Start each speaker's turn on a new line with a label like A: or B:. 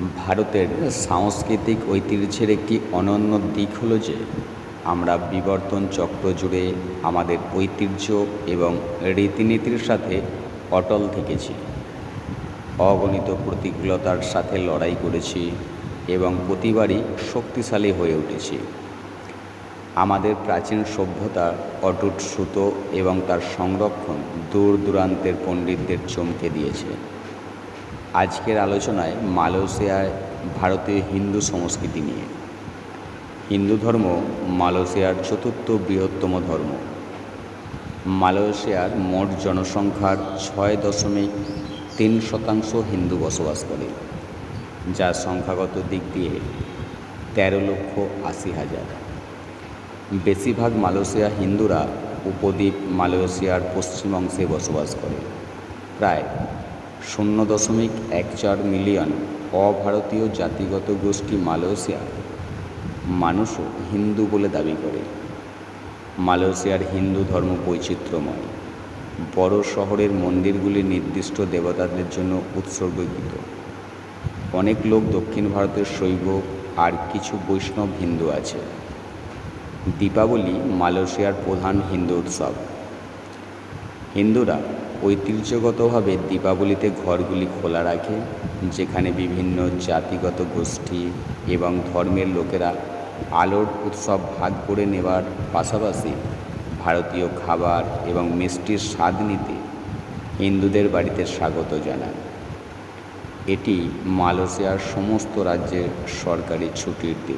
A: ভারতের সাংস্কৃতিক ঐতিহ্যের একটি অনন্য দিক হলো যে, আমরা বিবর্তন চক্র জুড়ে আমাদের ঐতিহ্য এবং রীতিনীতির সাথে অটল থেকেছি। অগণিত প্রতিকূলতার সাথে লড়াই করেছি এবং প্রতিবারই শক্তিশালী হয়ে উঠেছি। আমাদের প্রাচীন সভ্যতা, অটুট সুতো এবং তার সংরক্ষণ দূর দূরান্তের পণ্ডিতদের চমকে দিয়েছে। আজকের আলোচনায় মালয়েশিয়ায় ভারতীয় হিন্দু সংস্কৃতি নিয়ে। হিন্দু ধর্ম মালয়েশিয়ার চতুর্থ বৃহত্তম ধর্ম। মালয়েশিয়ার মোট জনসংখ্যার ছয় দশমিক তিন শতাংশ হিন্দু বসবাস করে যা সংখ্যাগত দিক দিয়ে তেরো লক্ষ আশি হাজার। বেশিরভাগ মালয়েশিয়া হিন্দুরা উপদ্বীপ মালয়েশিয়ার পশ্চিম অংশে বসবাস করে। প্রায় শূন্য দশমিক এক চার মিলিয়ন অভারতীয় জাতিগত গোষ্ঠী মালয়েশিয়া। মানুষও হিন্দু বলে দাবি করে। মালয়েশিয়ার হিন্দু ধর্ম বৈচিত্র্যময়। বড় শহরের মন্দিরগুলি নির্দিষ্ট দেবতাদের জন্য উৎসর্গীকৃত। অনেক লোক দক্ষিণ ভারতের শৈব আর কিছু বৈষ্ণব হিন্দু আছে। দীপাবলি মালয়েশিয়ার প্রধান হিন্দু উৎসব। হিন্দুরা ঐতিহ্যগতভাবে দীপাবলিতে ঘরগুলি খোলা রাখে, যেখানে বিভিন্ন জাতিগত গোষ্ঠী এবং ধর্মের লোকেরা আলোর উৎসব ভাগ করে নেওয়ার পাশাপাশি ভারতীয় খাবার এবং মিষ্টির স্বাদ নিতে হিন্দুদের বাড়িতে স্বাগত জানায়। এটি মালয়েশিয়ার সমস্ত রাজ্যের সরকারি ছুটির দিন।